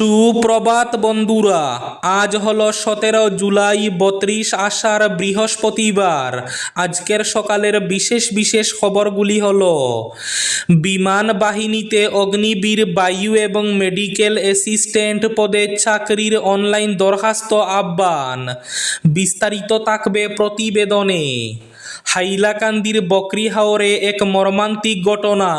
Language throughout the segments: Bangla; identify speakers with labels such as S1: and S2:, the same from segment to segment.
S1: সুপ্রভাত বন্ধুরা, আজ হলো সতেরো জুলাই, বত্রিশ আষাঢ় বৃহস্পতিবার। আজকের সকালের বিশেষ বিশেষ খবরগুলি হল, বিমান বাহিনীতে অগ্নিবীর বায়ু এবং মেডিকেল অ্যাসিস্ট্যান্ট পদে চাকরির অনলাইন দরখাস্ত আহ্বান। বিস্তারিত থাকবে প্রতিবেদনে। হাইলাকান্দির বকরি হাওরে এক মর্মান্তিক ঘটনা।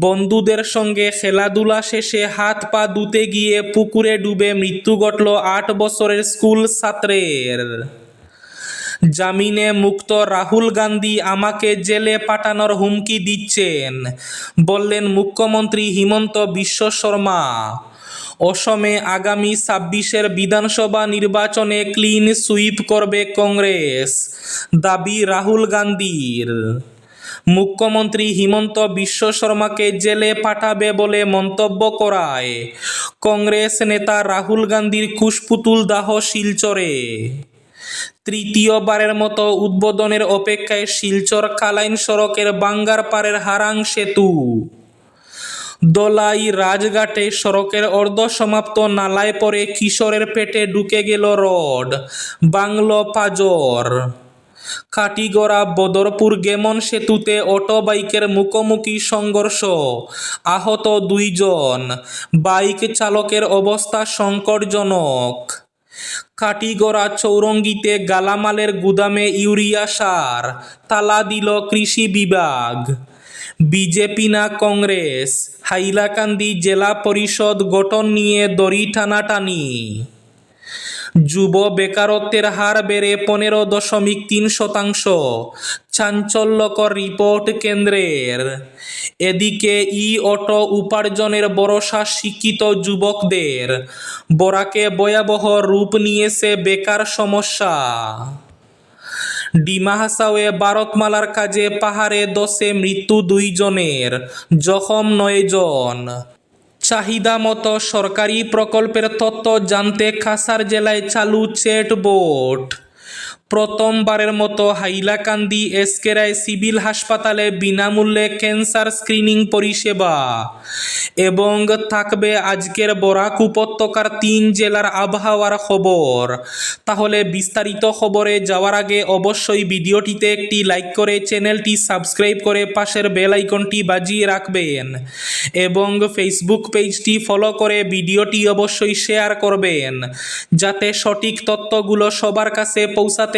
S1: বন্ধুদের সঙ্গে খেলাধুলা শেষে হাত পা ধুতে গিয়ে পুকুরে ডুবে মৃত্যু ঘটল আট বছরের স্কুল ছাত্রের। জামিনে মুক্ত রাহুল গান্ধী আমাকে জেলে পাঠানোর হুমকি দিচ্ছেন, বললেন মুখ্যমন্ত্রী হিমন্ত বিশ্ব শর্মা। অসমে আগামী ছাব্বিশের বিধানসভা নির্বাচনে ক্লিন সুইপ করবে কংগ্রেস। দাবি রাহুল গান্ধীর। মুখ্যমন্ত্রী হিমন্ত বিশ্ব শর্মাকে জেলে পাঠাবে বলে মন্তব্য করায় কংগ্রেস নেতা রাহুল গান্ধীর কুশপুতুল দাহ শিলচরে। তৃতীয়বারের মতো উদ্বোধনের অপেক্ষায় শিলচর কালাইন সড়কের বাঙ্গারপাড়ের হারাং সেতু। দলাই রাজঘাটে সড়কের অর্ধসমাপ্ত নালায় পড়ে কিশোরের পেটে ঢুকে গেল রড। বাংলো পাজর। কাটিগড়া, বদরপুর গেমন সেতুতে অটো বাইকের মুখোমুখি সংঘর্ষ। আহত দুইজন। বাইক চালকের অবস্থা সংকটজনক। কাটিগড়া চৌরঙ্গিতে গালামালের গুদামে ইউরিয়া সার। তালা দিল কৃষি বিভাগ। বিজেপি না কংগ্রেস? হাইলাকান্দি জেলা পরিষদ গঠন নিয়ে দড়ি টানাটানি। যুব বেকারত্বের হার বেড়ে পনেরো দশমিক তিন শতাংশ। চাঞ্চল্যকর রিপোর্ট কেন্দ্রের। এদিকে ই অটো উপার্জনের ভরসা শিক্ষিত যুবকদের। বরাকে ভয়াবহ রূপ নিয়েছে বেকার সমস্যা। ডিমা হাসাওয়ে ভারতমালার কাজে পাহাড়ে দশে মৃত্যু দুইজনের, জখম নয়জন চাহিদা মতো সরকারি প্রকল্পের তথ্য জানতে খাসার জেলায় চালু চেট বোট প্রথমবারের মতো হাইলাকান্দি এসকেরায় সিভিল হাসপাতালে বিনামূল্যে ক্যান্সার স্ক্রিনিং পরিষেবা। এবং থাকবে আজকের বরাক উপত্যকার তিন জেলার আবহাওয়ার খবর। তাহলে বিস্তারিত খবরে যাওয়ার আগে অবশ্যই ভিডিওটিতে একটি লাইক করে চ্যানেলটি সাবস্ক্রাইব করে পাশের বেল আইকনটি বাজিয়ে রাখবেন। এবং ফেসবুক পেজটি ফলো করে ভিডিওটি অবশ্যই শেয়ার করবেন। যাতে সঠিক তথ্যগুলো সবার কাছে পৌঁছাতে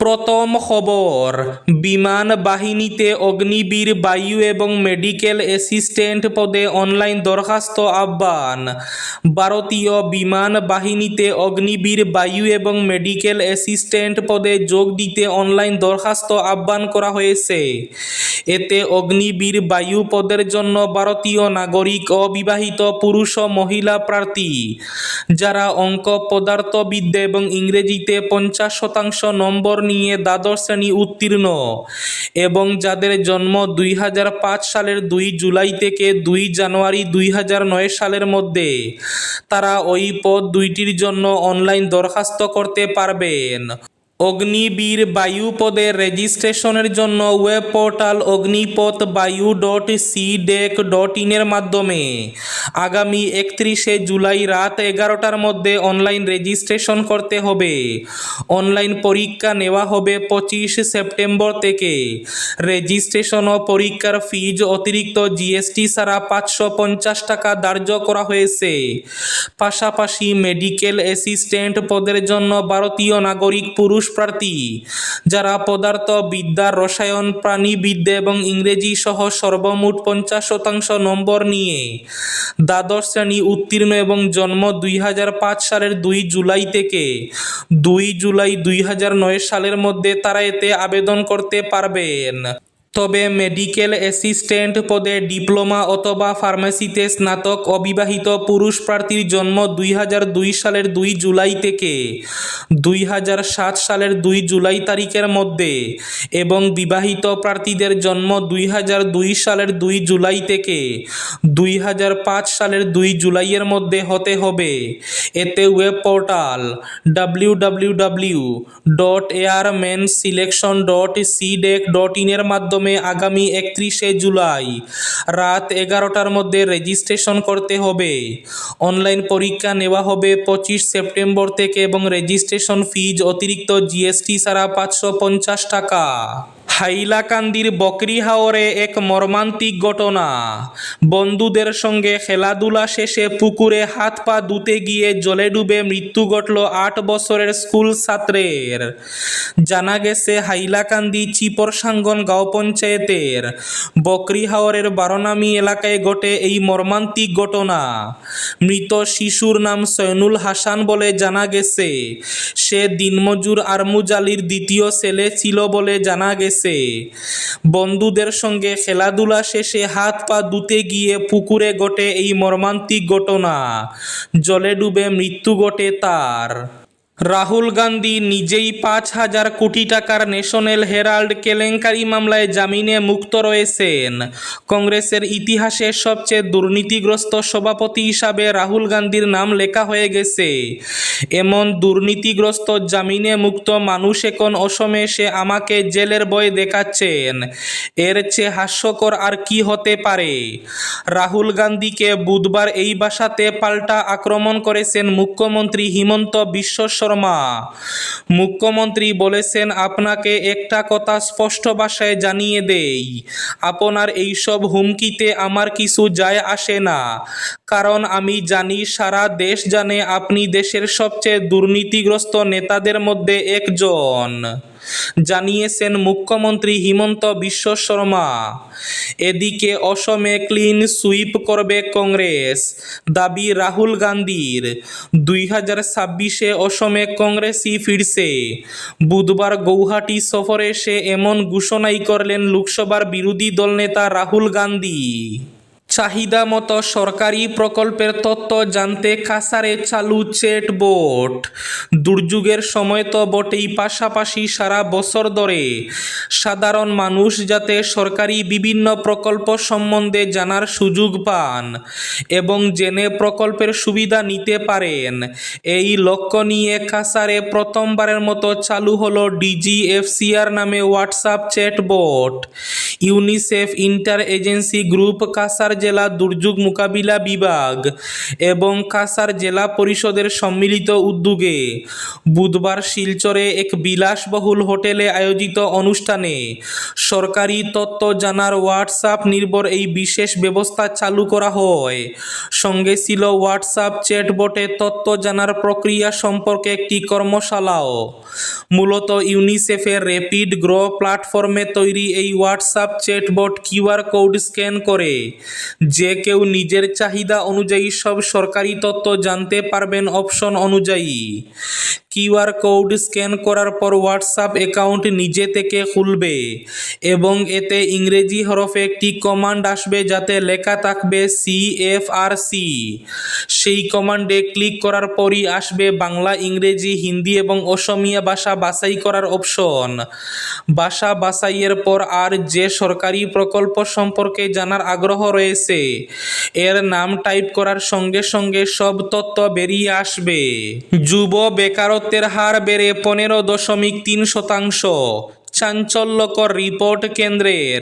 S1: প্রথম খবর, বিমান বাহিনীতে অগ্নিবীর বায়ু এবং মেডিকেল অ্যাসিস্ট্যান্ট পদে অনলাইন দরখাস্ত আহ্বান। ভারতীয় বিমান বাহিনীতে অগ্নিবীর বায়ু এবং মেডিকেল অ্যাসিস্ট্যান্ট পদে যোগ দিতে অনলাইন দরখাস্ত আহ্বান করা হয়েছে। এতে অগ্নিবীর বায়ু পদের জন্য ভারতীয় নাগরিক অবিবাহিত পুরুষ ও মহিলা প্রার্থী, যারা অঙ্ক পদার্থবিদ্যা এবং ইংরেজিতে পঞ্চাশ শতাংশ নম্বর নিয়ে দ্বাদশ শ্রেণি উত্তীর্ণ এবং যাদের জন্ম দুই হাজার পাঁচ সালের দুই জুলাই থেকে দুই জানুয়ারি দুই হাজার নয় সালের মধ্যে, তারা ওই পদ দুইটির জন্য অনলাইন দরখাস্ত করতে পারবেন। অগ্নিবীর বায়ু পদের রেজিস্ট্রেশনের জন্য ওয়েব পোর্টাল অগ্নিপথ বায়ু ডট সি ডেক ডট ইনের মাধ্যমে। আগামী একত্রিশে জুলাই রাত এগারোটার মধ্যে অনলাইন রেজিস্ট্রেশন করতে হবে। অনলাইন পরীক্ষা নেওয়া হবে পঁচিশ সেপ্টেম্বর থেকে। রেজিস্ট্রেশন ও পরীক্ষার ফিজ অতিরিক্ত জিএসটি ছাড়া পাঁচশো পঞ্চাশ টাকা ধার্য করা হয়েছে। পাশাপাশি মেডিকেল অ্যাসিস্ট্যান্ট পদের জন্য ভারতীয় নাগরিক পুরুষ প্রার্থী যারা পদার্থ, বিদ্যা, রসায়ন, প্রাণীবিদ্যা এবং ইংরেজি সহ সর্বমোট পঞ্চাশ শতাংশ নম্বর নিয়ে দ্বাদশ শ্রেণি উত্তীর্ণ এবং জন্ম দুই হাজার পাঁচ সালের দুই জুলাই থেকে দুই জুলাই দুই হাজার নয় সালের মধ্যে তারা এতে আবেদন করতে পারবেন। তবে মেডিকেল অ্যাসিস্ট্যান্ট পদে ডিপ্লোমা অথবা ফার্মেসিতে স্নাতক অবিবাহিত পুরুষ প্রার্থীর জন্ম দুই হাজার দুই সালের দুই জুলাই থেকে। দুই হাজার সাত সালের দুই জুলাই তারিখের মধ্যে এবং বিবাহিত প্রার্থীদের জন্ম দুই হাজার দুই সালের দুই জুলাই থেকে। দুই হাজার পাঁচ সালের দুই জুলাইয়ের মধ্যে হতে হবে। এতে web portal W W W dot airman selection dot C DAC dot ইনের মাধ্যমে মাধ্যমে আগামী একত্রিশে জুলাই রাত এগারোটার মধ্যে রেজিস্ট্রেশন করতে হবে। অনলাইন পরীক্ষা নেওয়া হবে পঁচিশ সেপ্টেম্বর থেকে এবং রেজিস্ট্রেশন ফিজ অতিরিক্ত জিএসটি ছাড়া পাঁচশো পঞ্চাশ টাকা। হাইলাকান্দির বকরিহাওরে এক মর্মান্তিক ঘটনা। বন্ধুদের সঙ্গে খেলাধুলা শেষে পুকুরে হাত পা ধুতে গিয়ে জলে ডুবে মৃত্যু ঘটল আট বছরের স্কুল ছাত্রের। জানা গেছে, হাইলাকান্দি চিপরসাঙ্গন গাঁও পঞ্চায়েতের বকরিহাওরের বারোনামি এলাকায় ঘটে এই মর্মান্তিক ঘটনা। মৃত শিশুর নাম সৈনুল হাসান বলে জানা গেছে। সে দিনমজুর আরমুজ আলীর দ্বিতীয় ছেলে ছিল বলে জানা গেছে। বন্ধুদের সঙ্গে খেলাধুলা শেষে হাত পা ধুতে গিয়ে পুকুরে ঘটে এই মর্মান্তিক ঘটনা। জলে ডুবে মৃত্যু ঘটে তার। রাহুল গান্ধী নিজেই পাঁচ হাজার কোটি টাকার ন্যাশনাল হেরাল্ড কেলেঙ্কারি মামলায় জামিনে মুক্ত রয়েছেন। কংগ্রেসের ইতিহাসে সবচেয়ে দুর্নীতিগ্রস্ত সভাপতি হিসাবে রাহুল গান্ধীর নাম লেখা হয়ে গেছে। এমন দুর্নীতিগ্রস্ত জামিনে মুক্ত মানুষ এখন অসমে এসে আমাকে জেলের বয় দেখাচ্ছেন। এর চেয়ে হাস্যকর আর কি হতে পারে? রাহুল গান্ধীকে বুধবার এই বাসাতে পাল্টা আক্রমণ করেছেন মুখ্যমন্ত্রী হিমন্ত বিশ্ব শর্মা, মুখ্যমন্ত্রী বলেছেন, আপনাকে একটা কথা স্পষ্ট ভাষায় জানিয়ে দেই, আপনার এইসব হুমকিতে আমার কিছু যায় আসে না। কারণ আমি জানি সারা দেশ জানে আপনি দেশের সবচেয়ে দুর্নীতিগ্রস্ত নেতাদের মধ্যে একজন। জানিয়েছেন মুখ্যমন্ত্রী হিমন্ত বিশ্ব শর্মা। এদিকে অসমে ক্লিন সুইপ করবে কংগ্রেস। দাবি রাহুল গান্ধীর। দুই হাজার ছাব্বিশে অসমে কংগ্রেসই ফিরছে। বুধবার গৌহাটি সফরে সে এমন ঘোষণাই করলেন লোকসভার বিরোধী দলনেতা রাহুল গান্ধী। চাহিদা মতো সরকারি প্রকল্পের তথ্য জানতে কাসারে চালু চেট বোট দুর্যোগের সময় তো বটেই, পাশাপাশি সারা বছর ধরে। সাধারণ মানুষ যাতে সরকারি বিভিন্ন প্রকল্প সম্বন্ধে জানার সুযোগ পান এবং জেনে প্রকল্পের সুবিধা নিতে পারেন, এই লক্ষ্য নিয়ে কাসারে প্রথমবারের মতো চালু হলো ডিজিএফসিআর নামে WhatsApp chatbot UNICEF inter agency group কাসার জেলা দুর্যোগ মোকাবিলা বিভাগ এবং কাসার জেলা পরিষদের সম্মিলিত উদ্যোগে বুধবার শিলচরে এক বিলাসবহুল হোটেলে আয়োজিত অনুষ্ঠানে সরকারি তত্ত্ব জানার হোয়াটসঅ্যাপ নির্ভর এই বিশেষ ব্যবস্থা চালু করা হয়। সঙ্গে ছিল হোয়াটসঅ্যাপ চ্যাটবটে তত্ত্ব জানার প্রক্রিয়া সম্পর্কে একটি কর্মশালাও। মূলত ইউনিসেফের র্যাপিড গ্রো প্ল্যাটফর্মে তৈরি এই WhatsApp chatbot QR code scan করে। যে কেউ নিজের চাহিদা অনুযায়ী সব সরকারি তথ্য জানতে পারবেন অপশন অনুযায়ী। কিউআর কোড স্ক্যান করার পর হোয়াটসঅ্যাপ অ্যাকাউন্ট নিজে থেকে খুলবে এবং এতে ইংরেজি হরফে একটি কমান্ড আসবে যাতে লেখা থাকবে সি এফ আর সি সেই কমান্ডে ক্লিক করার পরই আসবে বাংলা, ইংরেজি, হিন্দি এবং অসমিয়া ভাষা বাছাই করার অপশন। ভাষা বাছাইয়ের পর আর যে সরকারি প্রকল্প সম্পর্কে জানার আগ্রহ রয়েছে, এর নাম টাইপ করার সঙ্গে সঙ্গে সব তথ্য বেরিয়ে আসবে। যুব বেকারত্বের হার বেড়ে পনেরো দশমিক তিন শতাংশ। চাঞ্চল্যকর রিপোর্ট কেন্দ্রের।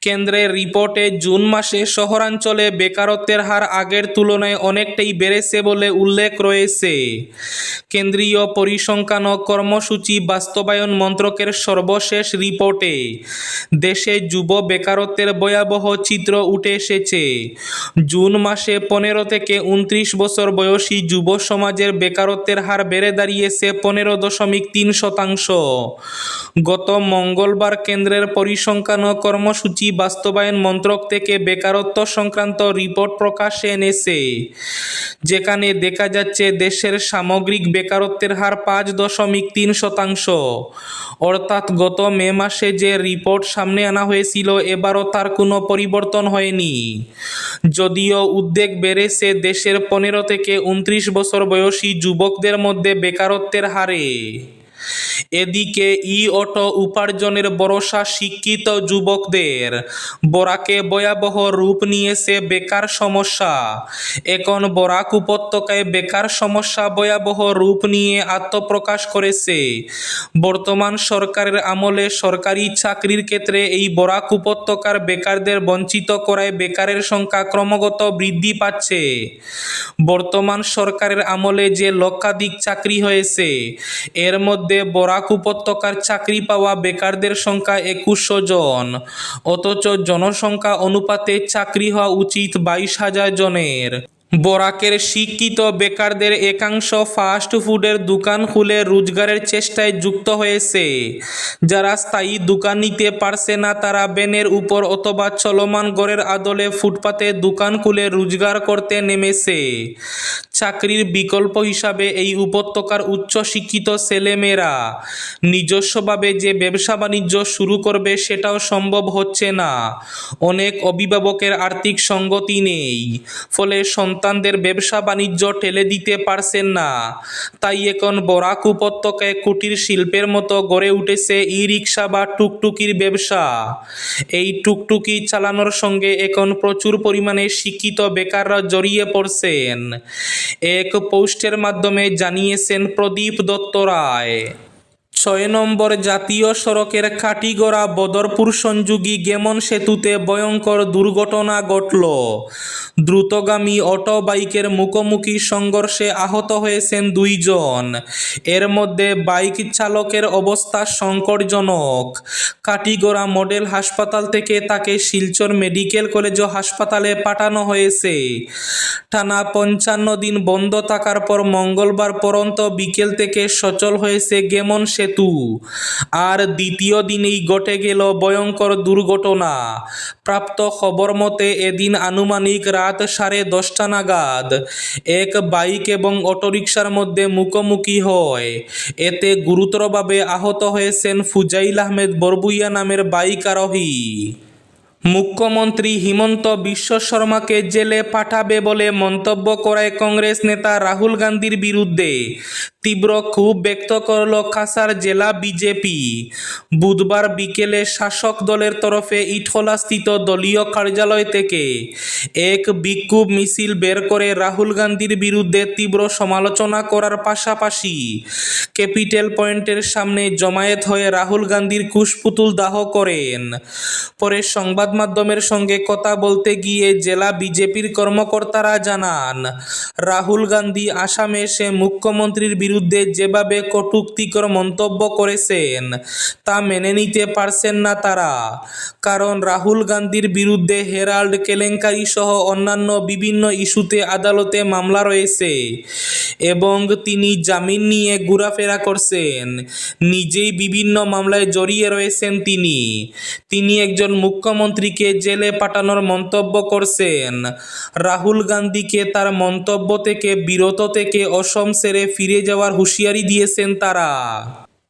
S1: কেন্দ্রের রিপোর্টে জুন মাসে শহরাঞ্চলে বেকারত্বের হার আগের তুলনায় অনেকটাই বেড়েছে বলে উল্লেখ রয়েছে। কেন্দ্রীয় পরিসংখ্যান ও কর্মসূচি বাস্তবায়ন মন্ত্রকের সর্বশেষ রিপোর্টে দেশে যুব বেকারত্বের ভয়াবহ চিত্র উঠে এসেছে। জুন মাসে পনেরো থেকে উনত্রিশ বছর বয়সী যুব সমাজের বেকারত্বের হার বেড়ে দাঁড়িয়েছে পনেরো দশমিক তিন শতাংশ। গত মঙ্গলবার কেন্দ্রের পরিসংখ্যান কর্মসূচি বাস্তবায়ন মন্ত্রক থেকে বেকারত্ব সংক্রান্ত রিপোর্ট প্রকাশে এনেছে, যেখানে দেখা যাচ্ছে দেশের সামগ্রিক বেকারত্বের হার পাঁচ দশমিক তিন শতাংশ। অর্থাৎ গত মে মাসে যে রিপোর্ট সামনে আনা হয়েছিল, এবারও তার কোনো পরিবর্তন হয়নি। যদিও উদ্বেগ বেড়েছে দেশের পনেরো থেকে উনত্রিশ বছর বয়সী যুবকদের মধ্যে বেকারত্বের হারে। এদিকে ই অটো উপার্জনের ভরসা শিক্ষিত যুবকদের। বরাকে ভয়াবহ রূপ নিয়েছে বেকার সমস্যা। এখন বরাক উপত্যকায় বেকার সমস্যা ভয়াবহ রূপ নিয়ে আত্মপ্রকাশ করেছে। বর্তমান সরকারের আমলে সরকারি চাকরির ক্ষেত্রে এই বরাক উপত্যকার বেকারদের বঞ্চিত করায় বেকারের সংখ্যা ক্রমাগত বৃদ্ধি পাচ্ছে। বর্তমান সরকারের আমলে যে লক্ষাধিক চাকরি হয়েছে, এর মধ্যে বরাক উপত্যকার চাকরি পাওয়া বেকারদের সংখ্যা একুশশো জন। অথচ জনসংখ্যা অনুপাতে চাকরি হওয়া উচিত বাইশ হাজার জনের। বরাকের শিক্ষিত বেকারদের একাংশ ফাস্ট ফুডের দোকান খুলে রোজগারের চেষ্টায় যুক্ত হয়েছে। যারা স্থায়ী দোকান নিতে পারছে না, তারা বেনের উপর অথবা চলমান গড়ের আদলে ফুটপাতে দোকান খুলে রোজগার করতে নেমেছে। চাকরির বিকল্প হিসাবে এই উপত্যকার উচ্চশিক্ষিত ছেলেমেয়েরা নিজস্বভাবে যে ব্যবসা বাণিজ্য শুরু করবে সেটাও সম্ভব হচ্ছে না। অনেক অভিভাবকের আর্থিক সঙ্গতি নেই, ফলে সন্তানদের ব্যবসা বাণিজ্য ঠেলে দিতে পারছেন না। তাই এখন বরাক উপত্যকায় কুটির শিল্পের মতো গড়ে উঠেছে ই রিক্সা বা টুকটুকির ব্যবসা। এই টুকটুকি চালানোর সঙ্গে এখন প্রচুর পরিমাণে শিক্ষিত বেকাররা জড়িয়ে পড়ছেন। এক পোস্টের মাধ্যমে জানিয়েছেন প্রদীপ দত্ত রায়। ছয় নম্বর জাতীয় সড়কের কাটিগড়া বদরপুর সংযোগী গেমন সেতুতে ভয়ঙ্কর দুর্ঘটনা ঘটল। দ্রুতগামী অটো বাইকের মুখোমুখি সংঘর্ষে আহত হয়েছেন দুইজন। এর মধ্যে বাইক চালকের অবস্থা সংকটজনক। কাটিগড়া মডেল হাসপাতাল থেকে তাকে শিলচর মেডিকেল কলেজ ও হাসপাতালে পাঠানো হয়েছে। টানা পঞ্চান্ন দিন বন্ধ থাকার পর মঙ্গলবার পরন্ত বিকেল থেকে সচল হয়েছে গেমন সেতু। আর দ্বিতীয় দিনেই ঘটে গেল ভয়ঙ্কর দুর্ঘটনা। প্রাপ্ত খবর মতে, এদিন আনুমানিক রাত সাড়ে দশটা নাগাদ এক বাইক এবং অটোরিকশার মধ্যে মুখোমুখি হয়। এতে গুরুতরভাবে আহত হয়েছেন ফুজাইল আহমেদ বরবুইয়া নামের বাইক আরোহী। মুখ্যমন্ত্রী হিমন্ত বিশ্ব শর্মাকে জেলে পাঠাবে বলে মন্তব্য করায় কংগ্রেস নেতা রাহুল গান্ধীর বিরুদ্ধে। তীব্র ক্ষোভ ব্যক্ত করল কাসার জেলা বিজেপি। বুধবার বিকেলে শাসক দলের তরফে ইটখলাস্থিত দলীয় কার্যালয় থেকে এক বিক্ষোভ মিছিল বের করে রাহুল গান্ধীর বিরুদ্ধে তীব্র সমালোচনা করার পাশাপাশি ক্যাপিটাল পয়েন্টের সামনে জমায়েত হয়ে রাহুল গান্ধীর কুশপুতুল দাহ করেন। পরে সংবাদ মাধ্যমের সঙ্গে কথা বলতে গিয়ে জেলা বিজেপির কর্মকর্তারা জানান, রাহুল গান্ধী আসামে এসে মুখ্যমন্ত্রীর বিরুদ্ধে যেভাবে কটুক্তিকর মন্তব্য করেছেন, তা মেনে নিতে পারছেন না তারা। কারণ রাহুল গান্ধীর বিরুদ্ধে হেরাল্ড কেলেঙ্কারি সহ অন্যান্য বিভিন্ন ইস্যুতে আদালতে মামলা রয়েছে এবং তিনি জামিন নিয়ে ঘোরাফেরা করছেন। নিজেই বিভিন্ন মামলায় জড়িয়ে রয়েছেন তিনি। তিনি একজন মুখ্যমন্ত্রীকে জেলে পাঠানোর মন্তব্য করছেন। রাহুল গান্ধীকে তার মন্তব্য থেকে, বিরত থেকে অসম ছেড়ে ফিরে যাওয়ার হুঁশিয়ারি দিয়েছেন তারা।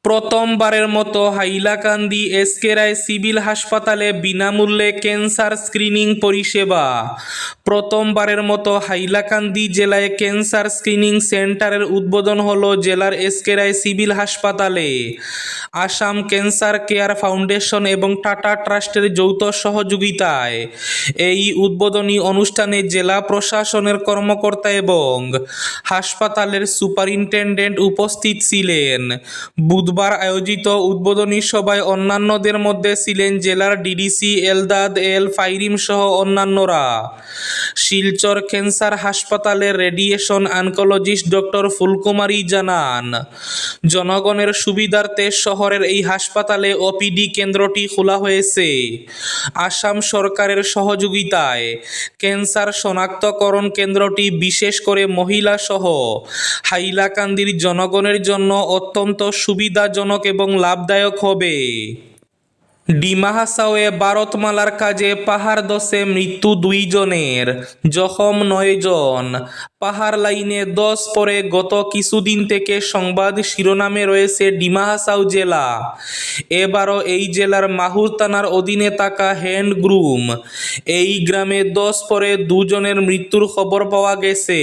S1: প্রথমবারের মতো হাইলাকান্দি এসকেরায় সিভিল হাসপাতালে বিনামূল্যে ক্যান্সার স্ক্রিনিং পরিষেবা। প্রথমবারের মতো হাইলাকান্দি জেলায় ক্যান্সার স্ক্রিনিং সেন্টারের উদ্বোধন হলো জেলার এসকে রায় সিভিল হাসপাতালে। আসাম ক্যান্সার কেয়ার ফাউন্ডেশন এবং টাটা ট্রাস্টের যৌথ সহযোগিতায় এই উদ্বোধনী অনুষ্ঠানে জেলা প্রশাসনের কর্মকর্তা এবং হাসপাতালের সুপারিনটেন্ডেন্ট উপস্থিত ছিলেন। বুধবার আয়োজিত উদ্বোধনী সভায় অন্যান্যদের মধ্যে ছিলেন জেলার ডিডিসি, এলদাদ, এল ফাইরিম সহ অন্যান্যরা। শিলচর ক্যান্সার হাসপাতালের রেডিয়েশন অনকোলজিস্ট ডক্টর ফুলকুমারী জানান, জনগণের সুবিধার্থে শহরের এই হাসপাতালে ওপিডি কেন্দ্রটি খোলা হয়েছে। আসাম সরকারের সহযোগিতায় ক্যান্সার শনাক্তকরণ কেন্দ্রটি বিশেষ করে মহিলা সহ হাইলাকান্দির জনগণের জন্য অত্যন্ত সুবিধাজনক এবং লাভদায়ক হবে। ডিমা হাসাওয়ে ভারতমালার কাজে পাহাড় দশে মৃত্যু দুইজনের জখম নয় জন পাহাড় লাইনে দশ পরে গত কিছুদিন থেকে সংবাদ শিরোনামে রয়েছে ডিমা হাসাও জেলা। এবারও এই জেলার মাহুর থানার অধীনে থাকা হ্যান্ড গ্রুম। এই গ্রামে দশ পরে দুজনের মৃত্যুর খবর পাওয়া গেছে।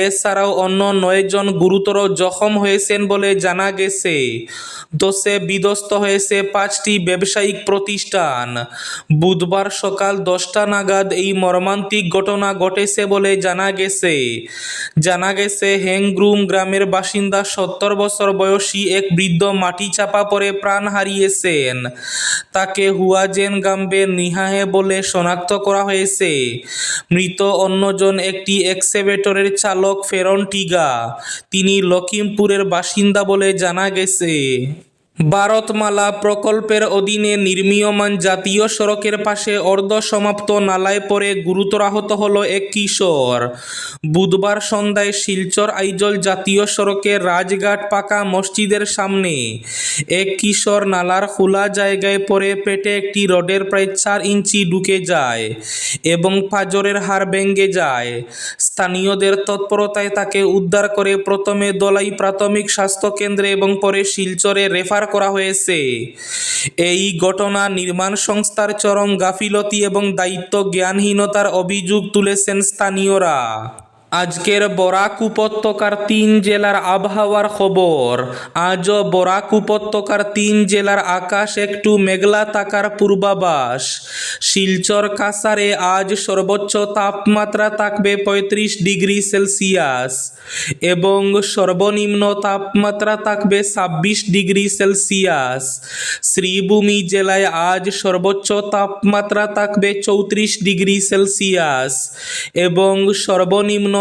S1: এছাড়াও অন্য নয়জন গুরুতর জখম হয়েছেন বলে জানা গেছে। দোষে বিধ্বস্ত হয়েছে পাঁচটি ব্যবসায়িক প্রতিষ্ঠান। বুধবার সকাল দশটা নাগাদ এই মর্মান্তিক ঘটনা ঘটেছে বলে জানা গেছে। জানা গেছে হ্যাংগ্রুম গ্রামের বাসিন্দা সত্তর বছর বয়সী এক বৃদ্ধ মাটি চাপা পড়ে প্রাণ হারিয়েছেন। তাকে হুয়াজেন গাম্বে নিহাহে বলে শনাক্ত করা হয়েছে। মৃত অন্যজন একটি এক্সেভেটরের চালক ফেরন টিগা। তিনি লখিমপুরের বাসিন্দা বলে জানা গেছে। ভারতমালা প্রকল্পের অধীনে নির্মীয়মান জাতীয় সড়কের পাশে অর্ধসমাপ্ত নালায় পড়ে গুরুতর আহত হল এক কিশোর। বুধবার সন্ধ্যায় শিলচর আইজল জাতীয় সড়কের রাজঘাট পাকা মসজিদের সামনে এক কিশোর নালার খোলা জায়গায় পড়ে পেটে একটি রডের প্রায় চার ইঞ্চি ঢুকে যায় এবং পাজরের হাড় ভেঙে যায়। স্থানীয়দের তৎপরতায় তাকে উদ্ধার করে প্রথমে দলাই প্রাথমিক স্বাস্থ্য কেন্দ্রে এবং পরে শিলচরে রেফার করা হয়েছে। এই ঘটনা নির্মাণ সংস্থার চরম গাফিলতি এবং দায়িত্ব জ্ঞানহীনতার অভিযোগ তুলেছেন স্থানীয়রা। আজকের বরাক উপত্যকার তিন জেলার আবহাওয়ার খবর। আজও বরাক উপত্যকার তিন জেলার আকাশ একটু মেঘলা থাকার পূর্বাভাস। শিলচর কাসারে আজ সর্বোচ্চ তাপমাত্রা থাকবে পঁয়ত্রিশ ডিগ্রি সেলসিয়াস এবং সর্বনিম্ন তাপমাত্রা থাকবে ছাব্বিশ ডিগ্রি সেলসিয়াস। শ্রীভূমি জেলায় আজ সর্বোচ্চ তাপমাত্রা থাকবে চৌত্রিশ ডিগ্রি সেলসিয়াস এবং সর্বনিম্ন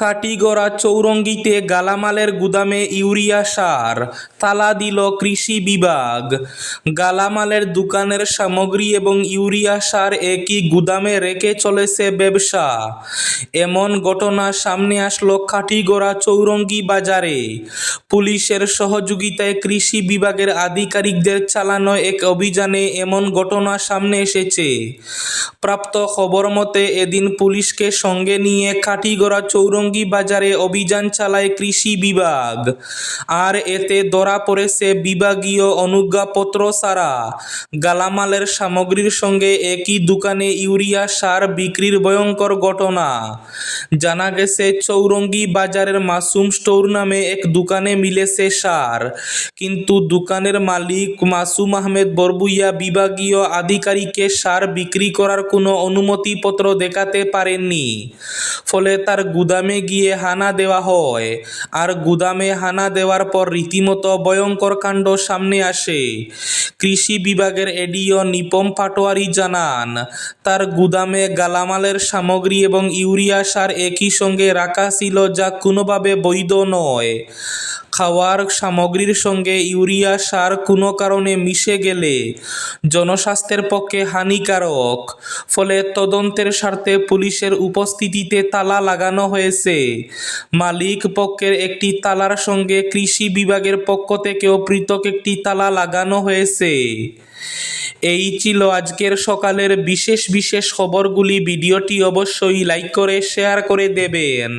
S1: কাটিগড়া চৌরঙ্গিতে গালামালের গুদামে ইউরিয়া সার, তালা দিল কৃষি বিভাগ। গালামালের দোকানের সামগ্রী এবং ইউরিয়া সার একই গুদামে রেখে চলেছে ব্যবসা। এমন ঘটনা সামনে আসলো কাটিগড়া চৌরঙ্গি বাজারে। পুলিশের সহযোগিতায় কৃষি বিভাগের আধিকারিকদের চালানো এক অভিযানে এমন ঘটনা সামনে এসেছে। প্রাপ্ত খবর মতে এদিন পুলিশকে সঙ্গে নিয়ে কাটিগড়া চৌরঙ্গি বাজারে অভিযান চালায় কৃষি বিভাগ। আর এতে ধরা পড়েছে বিভাগীয় অনুজ্ঞাপত্র ছাড়া। গালামালের সামগ্রীর সঙ্গে একই দোকানে ইউরিয়া সার বিক্রির ভয়ঙ্কর ঘটনা। জানা গেছে, চৌরঙ্গি বাজারের মাসুম স্টোর নামে এক দোকানে মিলেছে সার। কিন্তু দোকানের মালিক মাসুম আহমেদ বরবুইয়া বিভাগীয় আধিকারিককে সার বিক্রি করার কোনো অনুমতিপত্র দেখাতে পারেননি। ফলে তার গুদামে গিয়ে হানা দেওয়া হয়। আর গুদামে হানা দেওয়ার পর রীতিমতো ভয়ঙ্কর কাণ্ড সামনে আসে। কৃষি বিভাগের এডিও নিপম পাটোয়ারি জানান, তার গুদামে গালামালের সামগ্রী এবং ইউরিয়া সার একই সঙ্গে রাখা ছিল যা কোনোভাবে বৈধ নয়। খাওয়ার সামগ্রীর সঙ্গে ইউরিয়া সার কোনো কারণে মিশে গেলে জনস্বাস্থ্যের পক্ষে হানিকারক। ফলে তদন্তের স্বার্থে পুলিশের উপস্থিতিতে তালা লাগানো হয়েছে। মালিক পক্ষের একটি তালার সঙ্গে কৃষি বিভাগের পক্ষ থেকেও পৃথক একটি তালা লাগানো হয়েছে। এই ছিল আজকের সকালের বিশেষ বিশেষ খবরগুলি। ভিডিওটি অবশ্যই লাইক করে, শেয়ার করে দেবেন।